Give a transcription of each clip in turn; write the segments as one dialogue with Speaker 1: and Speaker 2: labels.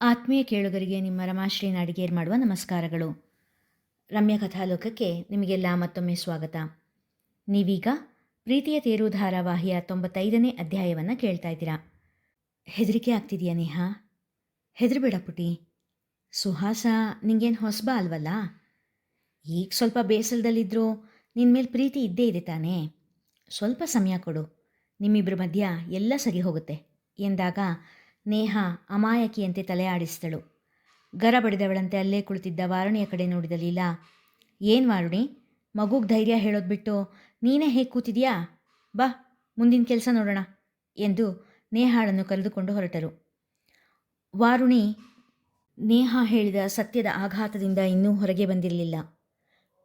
Speaker 1: ಆತ್ಮೀಯ ಕೇಳುಗರಿಗೆ ನಿಮ್ಮ ರಮಾಶ್ರೀ ನಾಡಿಗೇರ್ ಮಾಡುವ ನಮಸ್ಕಾರಗಳು. ರಮ್ಯ ಕಥಾಲೋಕಕ್ಕೆ ನಿಮಗೆಲ್ಲ ಮತ್ತೊಮ್ಮೆ ಸ್ವಾಗತ. ನೀವೀಗ ಪ್ರೀತಿಯ ತೇರು ಧಾರಾವಾಹಿಯ ತೊಂಬತ್ತೈದನೇ ಅಧ್ಯಾಯವನ್ನು ಕೇಳ್ತಾ ಇದ್ದೀರಾ. ಹೆದರಿಕೆ ಆಗ್ತಿದೆಯಾ ನೇಹ? ಹೆದರಬೇಡ ಪುಟಿ. ಸುಹಾಸ, ನಿಂಗೇನು ಹೊಸಬ ಅಲ್ವಲ್ಲ? ಈಗ ಸ್ವಲ್ಪ ಬೇಸರದಲ್ಲಿದ್ದರೂ ನಿನ್ನ ಮೇಲೆ ಪ್ರೀತಿ ಇದ್ದೇ ಇದೆ ತಾನೇ. ಸ್ವಲ್ಪ ಸಮಯ ಕೊಡು. ನಿಮ್ಮಿಬ್ಬರ ಮಧ್ಯ ಎಲ್ಲ ಸರಿ ಹೋಗುತ್ತೆ. ಎಂದಾಗ ನೇಹ ಅಮಾಯಕಿಯಂತೆ ತಲೆ ಆಡಿಸಿದಳು ಗರ ಬಡಿದವಳಂತೆ ಅಲ್ಲೇ ಕುಳಿತಿದ್ದ ವಾರುಣಿಯ ಕಡೆ ನೋಡಿದ ಲೀಲಾ, ಏನು ವಾರುಣಿ, ಮಗುಗೆ ಧೈರ್ಯ ಹೇಳೋದು ಬಿಟ್ಟು ನೀನೇ ಹೇಗೆ ಕೂತಿದ್ಯಾ? ಬಾ, ಮುಂದಿನ ಕೆಲಸ ನೋಡೋಣ, ಎಂದು ನೇಹಾಳನ್ನು ಕರೆದುಕೊಂಡು ಹೊರಟರು. ವಾರುಣಿ, ನೇಹ ಹೇಳಿದ ಸತ್ಯದ ಆಘಾತದಿಂದ ಇನ್ನೂ ಹೊರಗೆ ಬಂದಿರಲಿಲ್ಲ.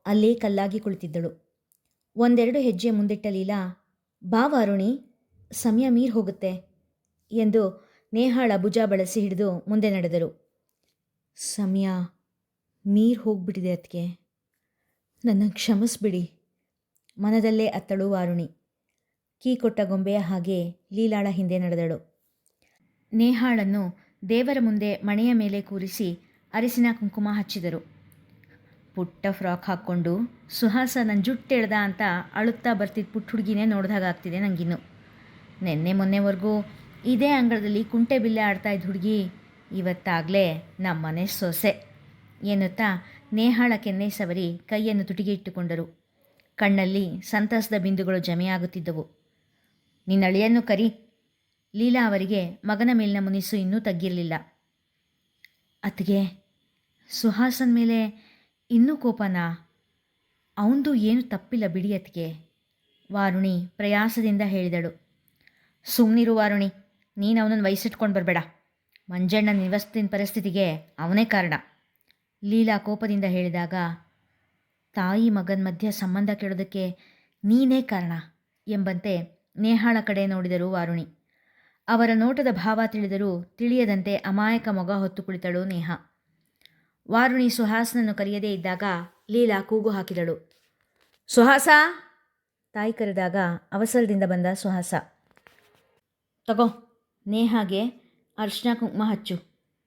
Speaker 1: ಅಲ್ಲೇ ಕಲ್ಲಾಗಿ ಕುಳಿತಿದ್ದಳು. ಒಂದೆರಡು ಹೆಜ್ಜೆ ಮುಂದಿಟ್ಟ ಲೀಲಾ, ಬಾ ವಾರುಣಿ, ಸಮಯ ಮೀರ್ ಹೋಗುತ್ತೆ, ಎಂದು ನೇಹಾಳ ಭುಜ ಬಳಸಿ ಹಿಡಿದು ಮುಂದೆ ನಡೆದರು. ಸಮಯ, ಮೀರ್ ಹೋಗ್ಬಿಟ್ಟಿದೆ ಅದಕ್ಕೆ ನನ್ನ ಕ್ಷಮಿಸ್ಬಿಡಿ. ಮನದಲ್ಲೇ ಅತ್ತಳು ವಾರುಣಿ. ಕೀ ಕೊಟ್ಟ ಗೊಂಬೆಯ ಹಾಗೆ ಲೀಲಾಳ ಹಿಂದೆ ನಡೆದಳು. ನೇಹಾಳನ್ನು ದೇವರ ಮುಂದೆ ಮಣೆಯ ಮೇಲೆ ಕೂರಿಸಿ ಅರಿಸಿನ ಕುಂಕುಮ ಹಚ್ಚಿದರು. ಪುಟ್ಟ ಫ್ರಾಕ್ ಹಾಕ್ಕೊಂಡು, ಸುಹಾಸ ನನ್ನ ಜುಟ್ಟೆಳ್ದ ಅಂತ ಅಳುತ್ತಾ ಬರ್ತಿದ್ದ ಪುಟ್ಟ ಹುಡುಗಿನೇ ನೋಡ್ದಾಗಾಗ್ತಿದೆ ನನಗಿನ್ನು ನಿನ್ನೆ ಮೊನ್ನೆವರೆಗೂ ಇದೇ ಅಂಗಳದಲ್ಲಿ ಕುಂಟೆ ಬಿಲ್ಲೆ ಆಡ್ತಾ ಇದ್ದ ಹುಡುಗಿ ಇವತ್ತಾಗಲೇ ನಮ್ಮನೆ ಸೊಸೆ. ಎನ್ನುತ್ತಾ ನೇಹಾಳ ಕೆನ್ನೆ ಸವರಿ ಕೈಯನ್ನು ತುಟಿಗೆ ಇಟ್ಟುಕೊಂಡರು. ಕಣ್ಣಲ್ಲಿ ಸಂತಸದ ಬಿಂದುಗಳು ಜಮೆಯಾಗುತ್ತಿದ್ದವು. ನಿನ್ನಳಿಯನ್ನು ಕರಿ. ಲೀಲಾ ಅವರಿಗೆ ಮಗನ ಮೇಲಿನ ಮುನಿಸು ಇನ್ನೂ ತಗ್ಗಿರಲಿಲ್ಲ. ಅತ್ತಿಗೆ, ಸುಹಾಸನ್ ಮೇಲೆ ಇನ್ನೂ ಕೋಪನಾ? ಅವಂದು ಏನು ತಪ್ಪಿಲ್ಲ ಬಿಡಿ ಅತ್ತಿಗೆ, ವಾರುಣಿ ಪ್ರಯಾಸದಿಂದ ಹೇಳಿದಳು. ಸುಮ್ಮನಿರು ವಾರುಣಿ. ನೀನು ಅವನನ್ನು ವಹಿಸಿಟ್ಕೊಂಡು ಬರಬೇಡ. ಮಂಜಣ್ಣ ನಿವಸ್ತಿನ ಪರಿಸ್ಥಿತಿಗೆ ಅವನೇ ಕಾರಣ. ಲೀಲಾ ಕೋಪದಿಂದ ಹೇಳಿದಾಗ, ತಾಯಿ ಮಗನ ಮಧ್ಯ ಸಂಬಂಧ ಕೆಡೋದಕ್ಕೆ ನೀನೇ ಕಾರಣ ಎಂಬಂತೆ ನೇಹಾಳ ಕಡೆ ನೋಡಿದರು ವಾರುಣಿ. ಅವರ ನೋಟದ ಭಾವ ತಿಳಿದರೂ ತಿಳಿಯದಂತೆ ಅಮಾಯಕ ಮೊಗ ಹೊತ್ತು ಕುಳಿತಳು ನೇಹ. ವಾರುಣಿ ಸುಹಾಸನನ್ನು ಕರೆಯದೇ ಇದ್ದಾಗ ಲೀಲಾ ಕೂಗು ಹಾಕಿದಳು. ಸುಹಾಸ! ತಾಯಿ ಕರೆದಾಗ ಅವಸರದಿಂದ ಬಂದ ಸುಹಾಸ. ತಗೋ. ನೇಹಾಗೆ ಅರ್ಶನ ಕುಂಕುಮ ಹಚ್ಚು,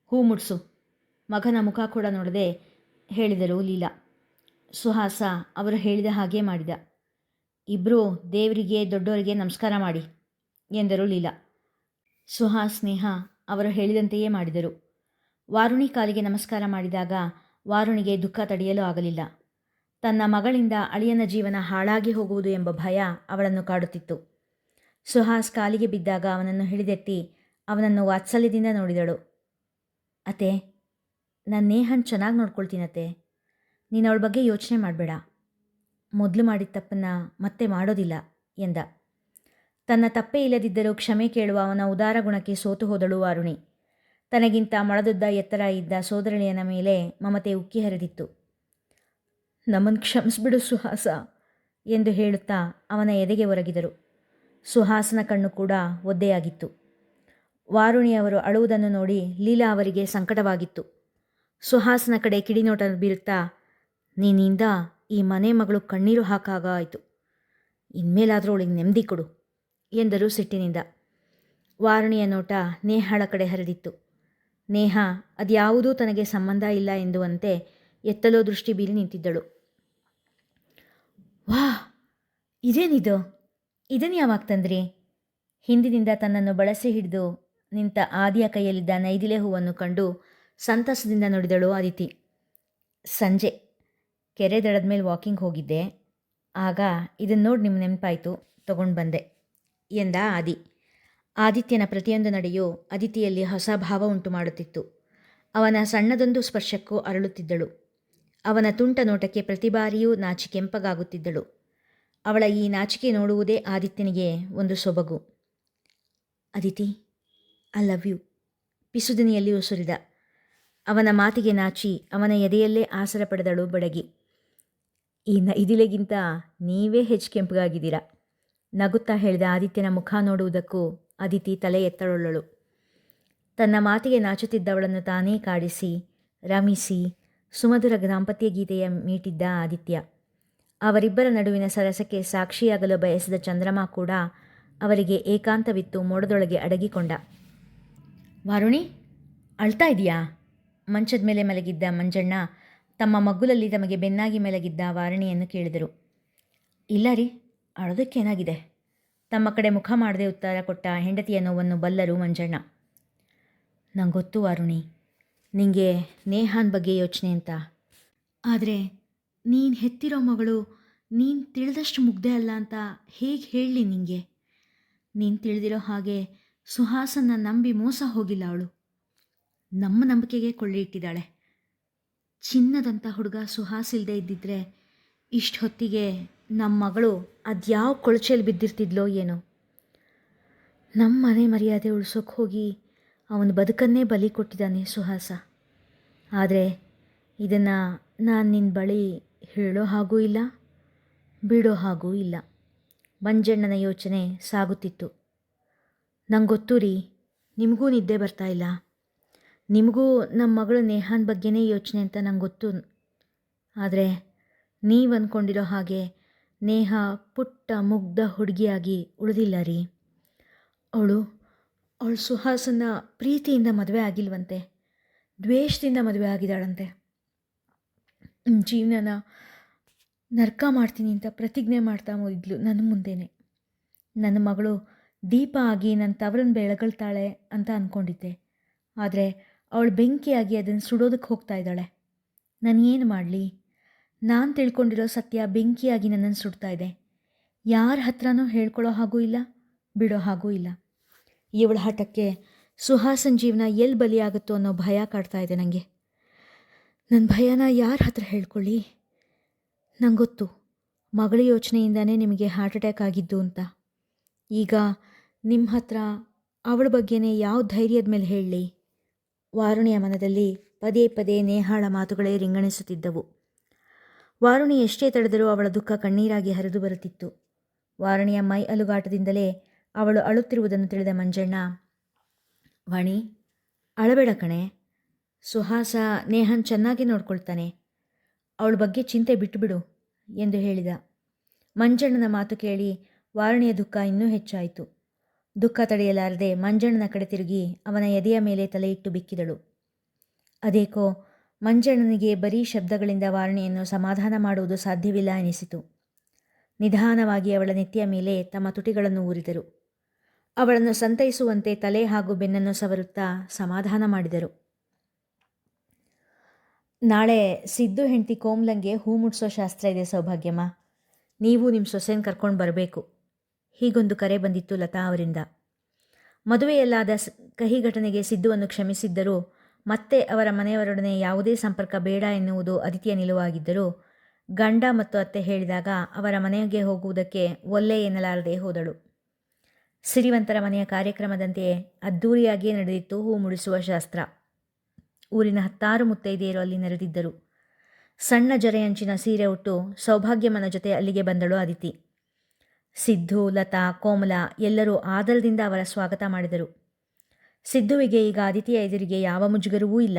Speaker 1: ಹೂ ಮುಡ್ಸು. ಮಗನ ಮುಖ ಕೂಡ ನೋಡದೆ ಹೇಳಿದರು ಲೀಲಾ. ಸುಹಾಸ ಅವರು ಹೇಳಿದ ಹಾಗೆ ಮಾಡಿದ. ಇಬ್ಬರೂ ದೇವರಿಗೆ ದೊಡ್ಡವರಿಗೆ ನಮಸ್ಕಾರ ಮಾಡಿ ಎಂದರು ಲೀಲಾ. ಸುಹಾಸ್, ಸ್ನೇಹ ಅವರು ಹೇಳಿದಂತೆಯೇ ಮಾಡಿದರು. ವಾರುಣಿ ಕಾಲಿಗೆ ನಮಸ್ಕಾರ ಮಾಡಿದಾಗ ವಾರುಣಿಗೆ ದುಃಖ ತಡೆಯಲು ಆಗಲಿಲ್ಲ. ತನ್ನ ಮಗಳಿಂದ ಅಳಿಯನ ಜೀವನ ಹಾಳಾಗಿ ಹೋಗುವುದು ಎಂಬ ಭಯ ಅವಳನ್ನು ಕಾಡುತ್ತಿತ್ತು. ಸುಹಾಸ್ ಕಾಲಿಗೆ ಬಿದ್ದಾಗ ಅವನನ್ನು ಹಿಡಿದೆತ್ತಿ ಅವನನ್ನು ವಾತ್ಸಲ್ಯದಿಂದ ನೋಡಿದಳು. ಅತ್ತೆ ನನ್ನ ನೇಹನ್ ಚೆನ್ನಾಗಿ ನೋಡ್ಕೊಳ್ತೀನತ್ತೆ. ನೀನು ಅವಳ ಬಗ್ಗೆ ಯೋಚನೆ ಮಾಡಬೇಡ. ಮೊದಲು ಮಾಡಿದ ತಪ್ಪನ್ನು ಮತ್ತೆ ಮಾಡೋದಿಲ್ಲ, ಎಂದ. ತನ್ನ ತಪ್ಪೇ ಇಲ್ಲದಿದ್ದರೂ ಕ್ಷಮೆ ಕೇಳುವ ಅವನ ಉದಾರ ಗುಣಕ್ಕೆ ಸೋತು ಹೋದಳು ವಾರುಣಿ ತನಗಿಂತ ಮೊಳದುದ್ದ ಎತ್ತರ ಇದ್ದ ಸೋದರಳಿಯನ ಮೇಲೆ ಮಮತೆ ಉಕ್ಕಿ ಹರಿದಿತ್ತು. ನಮ್ಮನ್ನು ಕ್ಷಮಿಸ್ಬಿಡು ಸುಹಾಸ, ಎಂದು ಹೇಳುತ್ತಾ ಅವನ ಎದೆಗೆ ಒರಗಿದರು. ಸುಹಾಸನ ಕಣ್ಣು ಕೂಡ ಒದ್ದೆಯಾಗಿತ್ತು. ವಾರುಣಿಯವರು ಅಳುವುದನ್ನು ನೋಡಿ ಲೀಲಾ ಅವರಿಗೆ ಸಂಕಟವಾಗಿತ್ತು. ಸುಹಾಸನ ಕಡೆ ಕಿಡಿನೋಟ ಬೀರುತ್ತಾ ನೀನಿಂದ ಈ ಮನೆ ಮಗಳು ಕಣ್ಣೀರು ಹಾಕಾಗ ಆಯಿತು ಇನ್ಮೇಲಾದರೂ ಅವಳಿಗೆ ನೆಮ್ಮದಿ ಕೊಡು ಎಂದರು ಸಿಟ್ಟಿನಿಂದ. ವಾರುಣಿಯ ನೋಟ ನೇಹಾಳ ಕಡೆ ಹರಿದಿತ್ತು. ನೇಹ, ಅದ್ಯಾವುದೂ ತನಗೆ ಸಂಬಂಧ ಇಲ್ಲ ಎಂದುವಂತೆ ಎತ್ತಲೋ ದೃಷ್ಟಿ ಬೀರಿ ನಿಂತಿದ್ದಳು. ವಾ ಇದೇನಿದು? ಇದನ್ನು ಯಾವಾಗ ತಂದ್ರಿ? ಹಿಂದಿನಿಂದ ತನ್ನನ್ನು ಬಳಸಿ ಹಿಡಿದು ನಿಂತ ಆದಿಯ ಕೈಯಲ್ಲಿದ್ದ ನೈದಿಲೆ ಹೂವನ್ನು ಕಂಡು ಸಂತಸದಿಂದ ನೋಡಿದಳು ಆದಿತಿ. ಸಂಜೆ, ಕೆರೆ ದಡದ ಮೇಲೆ ವಾಕಿಂಗ್ ಹೋಗಿದ್ದೆ. ಆಗ ಇದನ್ನು ನೋಡಿ ನಿಮ್ಮ ನೆನಪಾಯಿತು, ತಗೊಂಡು ಬಂದೆ ಎಂದ ಆದಿ. ಆದಿತ್ಯನ ಪ್ರತಿಯೊಂದು ನಡೆಯೂ ಅದಿತಿಯಲ್ಲಿ ಹೊಸ ಭಾವ ಉಂಟು ಮಾಡುತ್ತಿತ್ತು. ಅವನ ಸಣ್ಣದೊಂದು ಸ್ಪರ್ಶಕ್ಕೂ ಅರಳುತ್ತಿದ್ದಳು. ಅವನ ತುಂಟ ನೋಟಕ್ಕೆ ಪ್ರತಿ ಬಾರಿಯೂ ನಾಚಿ ಕೆಂಪಗಾಗುತ್ತಿದ್ದಳು. ಅವಳ ಈ ನಾಚಿಕೆ ನೋಡುವುದೇ ಆದಿತ್ಯನಿಗೆ ಒಂದು ಸೊಬಗು. ಅದಿತಿ ಐ ಲವ್ ಯು ಪಿಸುದಿನಿಯಲ್ಲಿ ಉಸುರಿದ ಅವನ ಮಾತಿಗೆ ನಾಚಿ ಅವನ ಎದೆಯಲ್ಲೇ ಆಸರ ಪಡೆದಳು ಬಡಗಿ. ಈ ಇದಿಲೆಗಿಂತ ನೀವೇ ಹೆಚ್ಚು ಕೆಂಪಗಾಗಿದ್ದೀರಾ? ನಗುತ್ತಾ ಹೇಳಿದ ಆದಿತ್ಯನ ಮುಖ ನೋಡುವುದಕ್ಕೂ ಅದಿತಿ ತಲೆ ಎತ್ತಳೊಳ್ಳಳು ತನ್ನ ಮಾತಿಗೆ ನಾಚುತ್ತಿದ್ದವಳನ್ನು ತಾನೇ ಕಾಡಿಸಿ, ರಮಿಸಿ ಸುಮಧುರ ದಾಂಪತ್ಯ ಗೀತೆಯ ಮೀಟಿದ್ದ ಆದಿತ್ಯ. ಅವರಿಬ್ಬರ ನಡುವಿನ ಸರಸಕ್ಕೆ ಸಾಕ್ಷಿಯಾಗಲು ಬಯಸಿದ ಚಂದ್ರಮ ಕೂಡ ಅವರಿಗೆ ಏಕಾಂತವಿತ್ತು ಮೋಡದೊಳಗೆ ಅಡಗಿಕೊಂಡ. ವಾರುಣಿ, ಅಳ್ತಾ ಇದೆಯಾ? ಮಂಚದ ಮೇಲೆ ಮಲಗಿದ್ದ ಮಂಜಣ್ಣ ತಮ್ಮ ಮಗ್ಗುಲಲ್ಲಿ ತಮಗೆ ಬೆನ್ನಾಗಿ ಮಲಗಿದ್ದ ವಾರಣಿಯನ್ನು ಕೇಳಿದರು. ಇಲ್ಲ ರೀ ಅಳೋದಕ್ಕೇನಾಗಿದೆ ತಮ್ಮ ಕಡೆ ಮುಖ ಮಾಡದೆ ಉತ್ತರ ಕೊಟ್ಟ ಹೆಂಡತಿಯ ನೋವನ್ನು ಬಲ್ಲರು ಮಂಜಣ್ಣ. ನಂಗೊತ್ತು ಗೊತ್ತು ವಾರುಣಿ, ನಿಂಗೆ ನೇಹಾನ್ ಬಗ್ಗೆ ಯೋಚನೆ ಅಂತ. ಆದರೆ ನೀನು ಹೆತ್ತಿರೋ ಮಗಳು, ನೀನು ತಿಳಿದಷ್ಟು ಮುಗ್ದೆ ಅಲ್ಲ ಅಂತ ಹೇಗೆ ಹೇಳಲಿ ನಿಂಗೆ? ನೀನು ತಿಳಿದಿರೋ ಹಾಗೆ ಸುಹಾಸನ ನಂಬಿ ಮೋಸ ಹೋಗಿಲ್ಲ ಅವಳು. ನಮ್ಮ ನಂಬಿಕೆಗೆ ಕೊಳ್ಳಿ ಇಟ್ಟಿದ್ದಾಳೆ. ಚಿನ್ನದಂಥ ಹುಡುಗ ಸುಹಾಸ ಇಲ್ಲದೆ ಇದ್ದಿದ್ರೆ ಇಷ್ಟು ಹೊತ್ತಿಗೆ ನಮ್ಮ ಮಗಳು ಅದ್ಯಾವ ಕೊಳಚೆಯಲ್ಲಿ ಬಿದ್ದಿರ್ತಿದ್ಲೋ ಏನೋ. ನಮ್ಮ ಮನೆ ಮರ್ಯಾದೆ ಉಳಿಸೋಕೆ ಹೋಗಿ ಅವನ ಬದುಕನ್ನೇ ಬಲಿ ಕೊಟ್ಟಿದ್ದಾನೆ ಸುಹಾಸ. ಆದರೆ ಇದನ್ನು ನಾನು ನಿನ್ನ ಬಳಿ ಹೇಳೋ ಹಾಗೂ ಇಲ್ಲ, ಬಿಡೋ ಹಾಗೂ ಇಲ್ಲ. ಮಂಜಣ್ಣನ ಯೋಚನೆ ಸಾಗುತ್ತಿತ್ತು. ನಂಗೆ ಗೊತ್ತು ರೀ, ನಿಮಗೂ ನಿದ್ದೆ ಬರ್ತಾ ಇಲ್ಲ. ನಿಮಗೂ ನಮ್ಮ ಮಗಳು ನೇಹಾನ್ ಬಗ್ಗೆನೇ ಯೋಚನೆ ಅಂತ ನಂಗೆ ಗೊತ್ತು ಆದರೆ ನೀವು ಅಂದ್ಕೊಂಡಿರೋ ಹಾಗೆ ನೇಹ ಪುಟ್ಟ ಮುಗ್ಧ ಹುಡುಗಿಯಾಗಿ ಉಳಿದಿಲ್ಲ ರೀ. ಅವಳು ಅವಳು ಸುಹಾಸನ ಪ್ರೀತಿಯಿಂದ ಮದುವೆ ಆಗಿಲ್ವಂತೆ, ದ್ವೇಷದಿಂದ ಮದುವೆ ಆಗಿದ್ದಾಳಂತೆ. ಜೀವನನ ನರ್ಕ ಮಾಡ್ತೀನಿ ಅಂತ ಪ್ರತಿಜ್ಞೆ ಮಾಡ್ತಾ ಇದ್ಲು ನನ್ನ ಮುಂದೆನೆ. ನನ್ನ ಮಗಳು ದೀಪ ಆಗಿ ನನ್ನ ತವರನ್ನು ಬೆಳಗಳ್ತಾಳೆ ಅಂತ ಅಂದ್ಕೊಂಡಿದ್ದೆ ಆದರೆ ಅವಳು ಬೆಂಕಿಯಾಗಿ ಅದನ್ನು ಸುಡೋದಕ್ಕೆ ಹೋಗ್ತಾ ಇದ್ದಾಳೆ. ನಾನು ಏನು ಮಾಡಲಿ? ನಾನು ತಿಳ್ಕೊಂಡಿರೋ ಸತ್ಯ ಬೆಂಕಿಯಾಗಿ ನನ್ನನ್ನು ಸುಡ್ತಾ ಇದೆ. ಯಾರ ಹತ್ರನೂ ಹೇಳ್ಕೊಳ್ಳೋ ಹಾಗೂ ಇಲ್ಲ, ಬಿಡೋ ಹಾಗೂ ಇಲ್ಲ. ಇವಳ ಹಠಕ್ಕೆ ಸುಹಾಸನ್ ಜೀವನ ಎಲ್ಲಿ ಬಲಿಯಾಗುತ್ತೋ ಅನ್ನೋ ಭಯ ಕಾಡ್ತಾ ಇದೆ ನನಗೆ ನನ್ನ ಭಯನ ಯಾರ ಹತ್ರ ಹೇಳ್ಕೊಳ್ಳಿ? ನಂಗೆ ಮಗಳ ಯೋಚನೆಯಿಂದನೇ ನಿಮಗೆ ಹಾರ್ಟ್ ಅಟ್ಯಾಕ್ ಆಗಿದ್ದು ಅಂತ. ಈಗ ನಿಮ್ಮ ಹತ್ರ ಅವಳ ಬಗ್ಗೆನೇ ಯಾವ ಧೈರ್ಯದ ಮೇಲೆ ಹೇಳಲಿ ವಾರುಣಿಯ ಮನದಲ್ಲಿ ಪದೇ ಪದೇ ನೇಹಾಳ ಮಾತುಗಳೇ ರಿಂಗಣಿಸುತ್ತಿದ್ದವು. ವಾರುಣಿ ಎಷ್ಟೇ ತಡೆದರೂ ಅವಳ ದುಃಖ ಕಣ್ಣೀರಾಗಿ ಹರಿದು ಬರುತ್ತಿತ್ತು. ವಾರುಣಿಯ ಮೈ ಅಲುಗಾಟದಿಂದಲೇ ಅವಳು ಅಳುತ್ತಿರುವುದನ್ನು ತಿಳಿದ ಮಂಜಣ್ಣ, ವಾಣಿ, ಅಳಬೇಡ ಕಣೆ. ಸುಹಾಸ ನೇಹನ್ ಚೆನ್ನಾಗಿ ನೋಡ್ಕೊಳ್ತಾನೆ. ಅವಳ ಬಗ್ಗೆ ಚಿಂತೆ ಬಿಟ್ಟುಬಿಡು ಎಂದು ಹೇಳಿದ. ಮಂಜಣ್ಣನ ಮಾತು ಕೇಳಿ ವಾರಣಿಯ ದುಃಖ ಇನ್ನೂ ಹೆಚ್ಚಾಯಿತು. ದುಃಖ ತಡೆಯಲಾರದೆ ಮಂಜಣ್ಣನ ಕಡೆ ತಿರುಗಿ ಅವನ ಎದೆಯ ಮೇಲೆ ತಲೆಯಿಟ್ಟು ಬಿಕ್ಕಿದಳು. ಅದೇಕೋ, ಮಂಜಣ್ಣನಿಗೆ ಬರೀ ಶಬ್ದಗಳಿಂದ ವಾರಣಿಯನ್ನು ಸಮಾಧಾನ ಮಾಡುವುದು ಸಾಧ್ಯವಿಲ್ಲ ಎನಿಸಿತು. ನಿಧಾನವಾಗಿ ಅವಳ ನೆತ್ತಿಯ ಮೇಲೆ ತಮ್ಮ ತುಟಿಗಳನ್ನು ಊರಿದರು. ಅವಳನ್ನು ಸಂತೈಸುವಂತೆ ತಲೆ ಹಾಗೂ ಬೆನ್ನನ್ನು ಸವರುತ್ತಾ ಸಮಾಧಾನ ಮಾಡಿದರು. ನಾಳೆ ಸಿದ್ದು ಹೆಂಡತಿ ಕೋಮ್ಲಂಗೆ ಹೂ ಮುಡಿಸೋ ಶಾಸ್ತ್ರ ಇದೆ ಸೌಭಾಗ್ಯಮ್ಮ. ನೀವು ನಿಮ್ಮ ಸೊಸೆನ ಕರ್ಕೊಂಡು ಬರಬೇಕು. ಹೀಗೊಂದು ಕರೆ ಬಂದಿತ್ತು ಲತಾ ಅವರಿಂದ. ಮದುವೆಯಲ್ಲಾದ ಕಹಿ ಘಟನೆಗೆ ಸಿದ್ದುವನ್ನು ಕ್ಷಮಿಸಿದ್ದರೂ ಮತ್ತೆ ಅವರ ಮನೆಯವರೊಡನೆ ಯಾವುದೇ ಸಂಪರ್ಕ ಬೇಡ ಎನ್ನುವುದು ಅದಿತಿಯ ನಿಲುವಾಗಿದ್ದರೂ ಗಂಡ ಮತ್ತು ಅತ್ತೆ ಹೇಳಿದಾಗ ಅವರ ಮನೆಗೆ ಹೋಗುವುದಕ್ಕೆ ಒಲ್ಲೆ ಎನ್ನಲಾರದೆ ಹೋದಳು. ಸಿರಿವಂತರ ಮನೆಯ ಕಾರ್ಯಕ್ರಮದಂತೆಯೇ ಅದ್ಧೂರಿಯಾಗಿಯೇ ನಡೆದಿತ್ತು ಹೂ ಮುಡಿಸುವ ಶಾಸ್ತ್ರ. ಊರಿನ ಹತ್ತಾರು ಮುತ್ತೈದೆಯರು ಅಲ್ಲಿ ನೆರೆದಿದ್ದರು. ಸಣ್ಣ ಜರೆಯಂಚಿನ ಸೀರೆ ಉಟ್ಟು ಸೌಭಾಗ್ಯಮನ ಜೊತೆ ಅಲ್ಲಿಗೆ ಬಂದಳು ಅದಿತಿ ಸಿದ್ದು, ಲತಾ, ಕೋಮಲ ಎಲ್ಲರೂ ಆದರದಿಂದ ಅವರ ಸ್ವಾಗತ ಮಾಡಿದರು. ಸಿದ್ಧುವಿಗೆ ಈಗ ಅದಿತಿಯ ಎದುರಿಗೆ ಯಾವ ಮುಜುಗರವೂ ಇಲ್ಲ.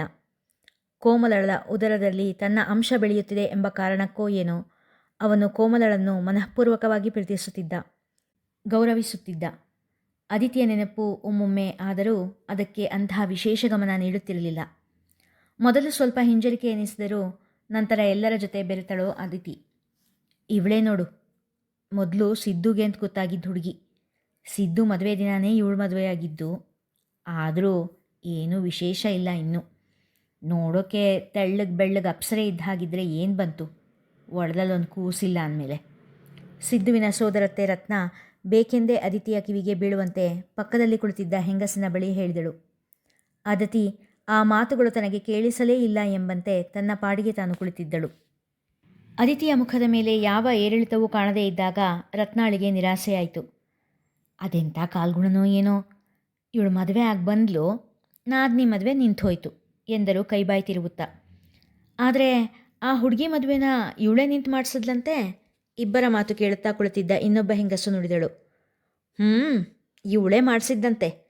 Speaker 1: ಕೋಮಲಳ ಉದರದಲ್ಲಿ ತನ್ನ ಅಂಶ ಬೆಳೆಯುತ್ತಿದೆ ಎಂಬ ಕಾರಣಕ್ಕೋ ಏನೋ ಅವನು ಕೋಮಲಳನ್ನು ಮನಃಪೂರ್ವಕವಾಗಿ ಪ್ರೀತಿಸುತ್ತಿದ್ದ, ಗೌರವಿಸುತ್ತಿದ್ದ. ಅದಿತಿಯ ನೆನಪು ಒಮ್ಮೊಮ್ಮೆ ಆದರೂ ಅದಕ್ಕೆ ಅಂತಹ ವಿಶೇಷ ಗಮನ ನೀಡುತ್ತಿರಲಿಲ್ಲ. ಮೊದಲು ಸ್ವಲ್ಪ ಹಿಂಜರಿಕೆ ಎನಿಸಿದರೂ ನಂತರ ಎಲ್ಲರ ಜೊತೆ ಬೆರೆತಳೋ ಅದಿತಿ ಇವಳೇ ನೋಡು, ಮೊದಲು ಸಿದ್ದುಗೆ ಅಂತ ಗೊತ್ತಾಗಿದ್ದು ಹುಡುಗಿ. ಸಿದ್ದು ಮದುವೆ ದಿನವೇ ಇವಳು ಮದುವೆಯಾಗಿದ್ದು. ಆದರೂ ಏನೂ ವಿಶೇಷ ಇಲ್ಲ ಇನ್ನು. ನೋಡೋಕೆ ತೆಳ್ಳಗೆ ಬೆಳ್ಳಗೆ ಅಪ್ಸರೆ ಇದ್ದ ಹಾಗಿದ್ರೆ ಏನು ಬಂತು? ಒಡದಲ್ಲೊಂದು ಕೂಸಿಲ್ಲ ಅಂದಮೇಲೆ. ಸಿದ್ದುವಿನ ಸೋದರತ್ತೆ ರತ್ನ ಬೇಕೆಂದೇ ಅದಿತಿಯ ಕಿವಿಗೆ ಬೀಳುವಂತೆ ಪಕ್ಕದಲ್ಲಿ ಕುಳಿತಿದ್ದ ಹೆಂಗಸಿನ ಬಳಿ ಹೇಳಿದಳು. ಅದಿತಿ ಆ ಮಾತುಗಳು ತನಗೆ ಕೇಳಿಸಲೇ ಇಲ್ಲ ಎಂಬಂತೆ ತನ್ನ ಪಾಡಿಗೆ ತಾನು ಕುಳಿತಿದ್ದಳು. ಅದಿತಿಯ ಮುಖದ ಮೇಲೆ ಯಾವ ಏರಿಳಿತವೂ ಕಾಣದೇ ಇದ್ದಾಗ ರತ್ನಾಳಿಗೆ ನಿರಾಸೆಯಾಯಿತು. ಅದೆಂಥ ಕಾಲ್ಗುಣನೋ ಏನೋ? ಇವಳು ಮದುವೆ ಆಗಿ ಬಂದ್ಲು, ನಾದ್ನಿ ಮದುವೆ ನಿಂತೋಯ್ತು ಎಂದರು ಕೈಬಾಯಿ ತಿರುಗುತ್ತಾ ಆದರೆ ಆ ಹುಡುಗಿ ಮದುವೆನ ಇವಳೇ ನಿಂತು ಮಾಡಿಸಿದ್ಲಂತೆ? ಇಬ್ಬರ ಮಾತು ಕೇಳುತ್ತಾ ಕುಳಿತಿದ್ದ ಇನ್ನೊಬ್ಬ ಹೆಂಗಸು ನುಡಿದಳು. ಹ್ಞೂ ಇವಳೇ ಮಾಡಿಸಿದ್ದಂತೆ.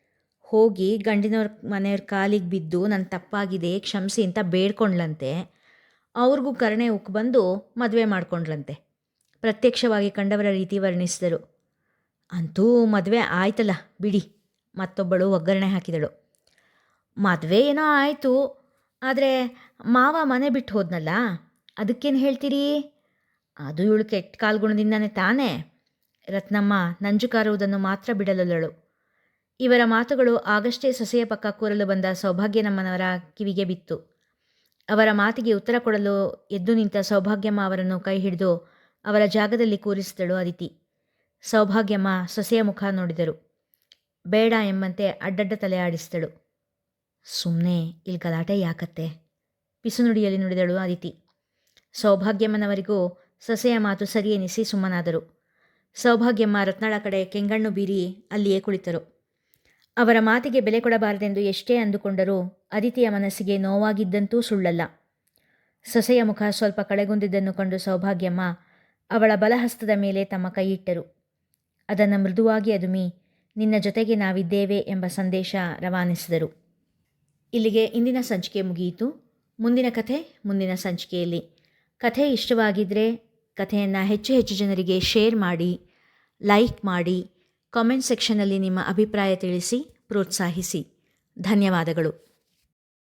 Speaker 1: ಹೋಗಿ ಗಂಡಿನವ್ರ ಮನೆಯವ್ರ ಕಾಲಿಗೆ ಬಿದ್ದು ನನ್ನ ತಪ್ಪಾಗಿದೆ, ಕ್ಷಮಿಸಿ ಅಂತ ಬೇಡ್ಕೊಂಡ್ಲಂತೆ ಅವ್ರಿಗೂ ಕರುಣೆ ಉಕ್ಕು ಬಂದು ಮದುವೆ ಮಾಡ್ಕೊಂಡ್ಲಂತೆ ಪ್ರತ್ಯಕ್ಷವಾಗಿ ಕಂಡವರ ರೀತಿ ವರ್ಣಿಸಿದರು. ಅಂತೂ ಮದುವೆ ಆಯ್ತಲ್ಲ, ಬಿಡಿ, ಮತ್ತೊಬ್ಬಳು ಒಗ್ಗರಣೆ ಹಾಕಿದಳು. ಮದುವೆ ಏನೋ ಆಯಿತು, ಆದರೆ ಮಾವ ಮನೆ ಬಿಟ್ಟು ಹೋದ್ನಲ್ಲ, ಅದಕ್ಕೇನು ಹೇಳ್ತೀರಿ? ಅದು ಇವಳು ಕೆಟ್ಟ ಕಾಲ್ಗುಣದಿಂದನೇ ತಾನೇ. ರತ್ನಮ್ಮ ನಂಜುಕಾರುವುದನ್ನು ಮಾತ್ರ ಬಿಡಲೊಲ್ಲಳು. ಇವರ ಮಾತುಗಳು ಆಗಷ್ಟೇ ಸೊಸೆಯ ಪಕ್ಕ ಕೂರಲು ಬಂದ ಸೌಭಾಗ್ಯನಮ್ಮನವರ ಕಿವಿಗೆ ಬಿತ್ತು. ಅವರ ಮಾತಿಗೆ ಉತ್ತರ ಕೊಡಲು ಎದ್ದು ನಿಂತ ಸೌಭಾಗ್ಯಮ್ಮ ಅವರನ್ನು ಕೈ ಹಿಡಿದು ಅವರ ಜಾಗದಲ್ಲಿ ಕೂರಿಸಿದಳು ಅದಿತಿ. ಸೌಭಾಗ್ಯಮ್ಮ ಸೊಸೆಯ ಮುಖ ನೋಡಿದರು. ಬೇಡ ಎಂಬಂತೆ ಅಡ್ಡಡ್ಡ ತಲೆ ಆಡಿಸಿದಳು. ಸುಮ್ಮನೆ ಇಲ್ಲಿ ಗಲಾಟೆ ಯಾಕತ್ತೆ? ಪಿಸು ನುಡಿಯಲ್ಲಿ ನುಡಿದಳು ಅದಿತಿ. ಸೌಭಾಗ್ಯಮ್ಮನವರಿಗೂ ಸೊಸೆಯ ಮಾತು ಸರಿಯೆನಿಸಿ ಸುಮ್ಮನಾದರು. ಸೌಭಾಗ್ಯಮ್ಮ ರತ್ನಾಳ ಕಡೆ ಕೆಂಗಣ್ಣು ಬೀರಿ ಅಲ್ಲಿಯೇ ಕುಳಿತರು. ಅವರ ಮಾತಿಗೆ ಬೆಲೆ ಕೊಡಬಾರದೆಂದು ಎಷ್ಟೇ ಅಂದುಕೊಂಡರೂ ಅದಿತಿಯ ಮನಸ್ಸಿಗೆ ನೋವಾಗಿದ್ದಂತೂ ಸುಳ್ಳಲ್ಲ. ಸೊಸೆಯ ಮುಖ ಸ್ವಲ್ಪ ಕಳೆಗುಂದಿದ್ದನ್ನು ಕಂಡು ಸೌಭಾಗ್ಯಮ್ಮ ಅವಳ ಬಲಹಸ್ತದ ಮೇಲೆ ತಮ್ಮ ಕೈಯಿಟ್ಟರು. ಅದನ್ನು ಮೃದುವಾಗಿ ಅದುಮಿ, ನಿನ್ನ ಜೊತೆಗೆ ನಾವಿದ್ದೇವೆ ಎಂಬ ಸಂದೇಶ ರವಾನಿಸಿದರು. ಇಲ್ಲಿಗೆ ಇಂದಿನ ಸಂಚಿಕೆ ಮುಗಿಯಿತು. ಮುಂದಿನ ಕಥೆ ಮುಂದಿನ ಸಂಚಿಕೆಯಲ್ಲಿ. ಕಥೆ ಇಷ್ಟವಾಗಿದ್ದರೆ ಕಥೆಯನ್ನು ಹೆಚ್ಚು ಹೆಚ್ಚು ಜನರಿಗೆ ಶೇರ್ ಮಾಡಿ, ಲೈಕ್ ಮಾಡಿ ಕಾಮೆಂಟ್ ಸೆಕ್ಷನಲ್ಲಿ ನಿಮ್ಮ ಅಭಿಪ್ರಾಯ ತಿಳಿಸಿ ಪ್ರೋತ್ಸಾಹಿಸಿ. ಧನ್ಯವಾದಗಳು.